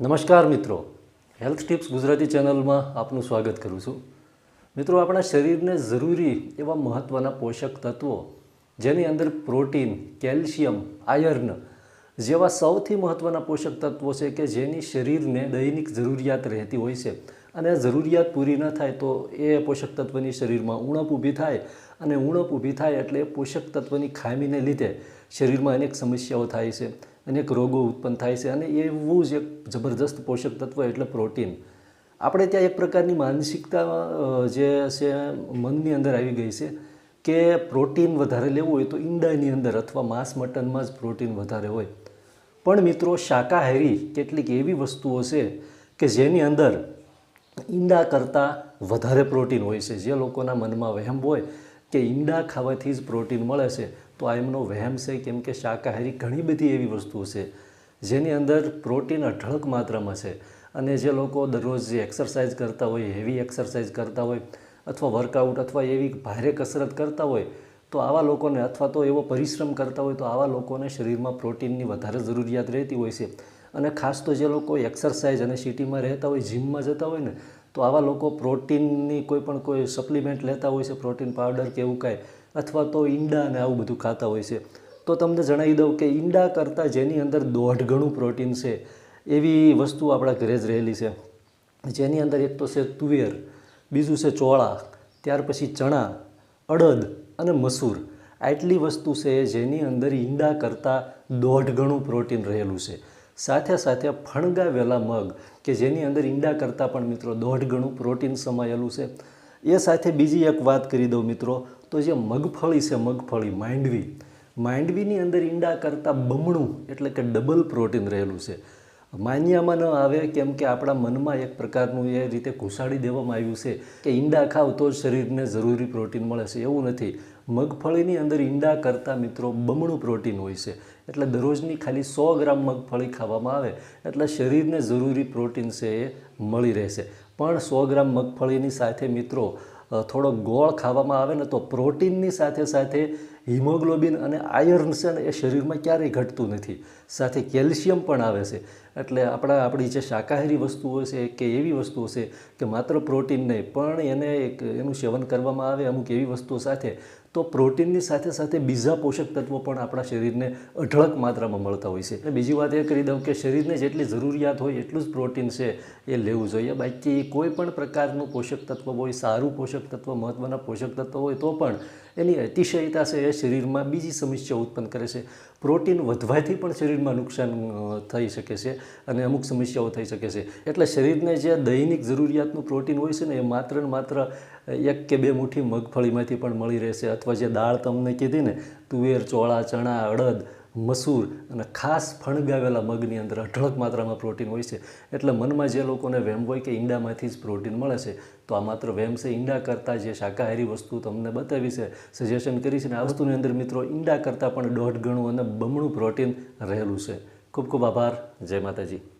નમસ્કાર મિત્રો. Health tips Gujarati ચેનલમાં આપનું સ્વાગત કરું છું. મિત્રો, આપણા શરીરને જરૂરી એવા મહત્ત્વના પોષક તત્વો, જેની અંદર પ્રોટીન, કેલ્શિયમ, આયર્ન જેવા સૌથી મહત્ત્વના પોષક તત્વો છે કે જેની શરીરને દૈનિક જરૂરિયાત રહેતી હોય છે. અને જરૂરિયાત પૂરી ન થાય તો એ પોષક તત્વની શરીરમાં ઉણપ ઊભી થાય અને ઉણપ ઊભી થાય એટલે પોષક તત્વની ખામીને લીધે શરીરમાં અનેક સમસ્યાઓ થાય છે. અનેક રોગો ઉત્પન્ન થાય છે અને એવું જ એક જબરદસ્ત પોષક તત્વ એટલે પ્રોટીન. આપણે ત્યાં એક પ્રકારની માનસિકતા જે છે, મનની અંદર આવી ગઈ છે કે પ્રોટીન વધારે લેવું હોય તો ઈંડાની અંદર અથવા માંસ મટનમાં જ પ્રોટીન વધારે હોય. પણ મિત્રો, શાકાહારી કેટલીક એવી વસ્તુઓ છે કે જેની અંદર ઈંડા કરતાં વધારે પ્રોટીન હોય છે. જે લોકોના મનમાં વહેમ હોય કે ઈંડા ખાવાથી જ પ્રોટીન મળે છે. તો આ એમનો વહેમ છે કેમ કે શાકાહારી ઘણી બધી એવી વસ્તુઓ છે, જેની અંદર પ્રોટીન અઢળક માત્રામાં છે. અને જે લોકો દરરોજ જે એક્સરસાઇઝ કરતા હોય હેવી એક્સરસાઇઝ કરતા હોય, અથવા વર્કઆઉટ અથવા એવી ભારે કસરત કરતા હોય, તો આવા લોકોને અથવા તો એવો પરિશ્રમ કરતા હોય, તો આવા લોકોને શરીરમાં પ્રોટીનની વધારે જરૂરિયાત રહેતી હોય છે. અને ખાસ તો જે લોકો એક્સરસાઇઝ અને સિટીમાં રહેતા હોય જિમમાં જતા હોય ને, તો આવા લોકો પ્રોટીનની કોઈ પણ કોઈ સપ્લિમેન્ટ લેતા હોય છે, પ્રોટીન પાવડર કે એવું કાંઈ અથવા તો ઈંડા ને આવું બધું ખાતા હોય છે. તો તમને જણાવી દઉં કે ઈંડા કરતાં જેની અંદર દોઢ ગણું પ્રોટીન છે, એવી વસ્તુ આપણા ઘરે જ રહેલી છે. જેની અંદર એક તો છે તુવેર, બીજું છે ચોળા, ત્યાર પછી ચણા, અડદ અને મસૂર. આટલી વસ્તુ છે જેની અંદર ઈંડા કરતાં દોઢ ગણું પ્રોટીન રહેલું છે. સાથે સાથે ફણગાવેલા મગ, કે જેની અંદર ઈંડા કરતાં પણ મિત્રો દોઢ ગણું પ્રોટીન સમાયેલું છે. એ સાથે બીજી એક વાત કરી દઉં મિત્રો. તો જે મગફળી છે, મગફળી માંડવી. માંડવીની અંદર ઈંડા કરતાં બમણું એટલે કે ડબલ પ્રોટીન રહેલું છે. માન્યામાં ન આવે કેમ કે આપણા મનમાં એક પ્રકારનું એ રીતે ઘુસાડી દેવામાં આવ્યું છે કે ઈંડા ખાવ તો જ શરીરને જરૂરી પ્રોટીન મળે છે. એવું નથી. મગફળીની અંદર ઈંડા કરતાં મિત્રો બમણું પ્રોટીન હોય છે. એટલે દરરોજની ખાલી સો ગ્રામ મગફળી ખાવામાં આવે એટલે શરીરને જરૂરી પ્રોટીન છે એ મળી રહેશે. પણ સો ગ્રામ મગફળીની સાથે મિત્રો થોડો ગોળ ખાવામાં આવે ને તો પ્રોટીનની સાથે સાથે હિમોગ્લોબિન અને આયર્ન છે ને એ શરીરમાં ક્યારેય ઘટતું નથી. સાથે કેલ્શિયમ પણ આવે છે. એટલે આપણા, આપણી જે શાકાહારી વસ્તુઓ છે કે એવી વસ્તુઓ છે કે માત્ર પ્રોટીન નહીં, પણ એને એક, એનું સેવન કરવામાં આવે, અમુક એવી વસ્તુઓ સાથે તો પ્રોટીનની સાથે સાથે બીજા પોષક તત્વો પણ આપણા શરીરને અઢળક માત્રામાં મળતા હોય છે. અને બીજી વાત એ કરી દઉં કે શરીરને જેટલી જરૂરિયાત હોય એટલું જ પ્રોટીન છે એ લેવું જોઈએ. બાકી કોઈ પણ પ્રકારનું પોષક તત્વ હોય, સારું પોષક તત્વ મહત્ત્વના પોષક તત્વ હોય તો પણ એની અતિશયતા છે એ શરીરમાં બીજી સમસ્યા ઉત્પન્ન કરે છે. પ્રોટીન વધવાથી પણ શરીરમાં નુકસાન થઈ શકે છે અને અમુક સમસ્યાઓ થઈ શકે છે. એટલે શરીરને જે દૈનિક જરૂરિયાતનું પ્રોટીન હોય છે ને એ માત્ર ને માત્ર એક કે બે મુઠ્ઠી મગફળીમાંથી પણ મળી રહેશે. અથવા જે દાળ તમને કીધી ને, તુવેર, ચોળા, ચણા, અડદ, મસૂર અને ખાસ ફણગાવેલા મગની અંદર અઢળક માત્રામાં પ્રોટીન હોય છે. એટલે મનમાં જે લોકોને વેમ હોય કે ઈંડામાંથી જ પ્રોટીન મળે છે, તો આ માત્ર વેમ છે, ઈંડા કરતાં જે શાકાહારી વસ્તુ તમને બતાવી છે સજેશન કરી છે ને, આ વસ્તુની અંદર મિત્રો ઈંડા કરતાં પણ દોઢ ગણું અને બમણું પ્રોટીન રહેલું છે. ખૂબ ખૂબ આભાર. જય માતાજી.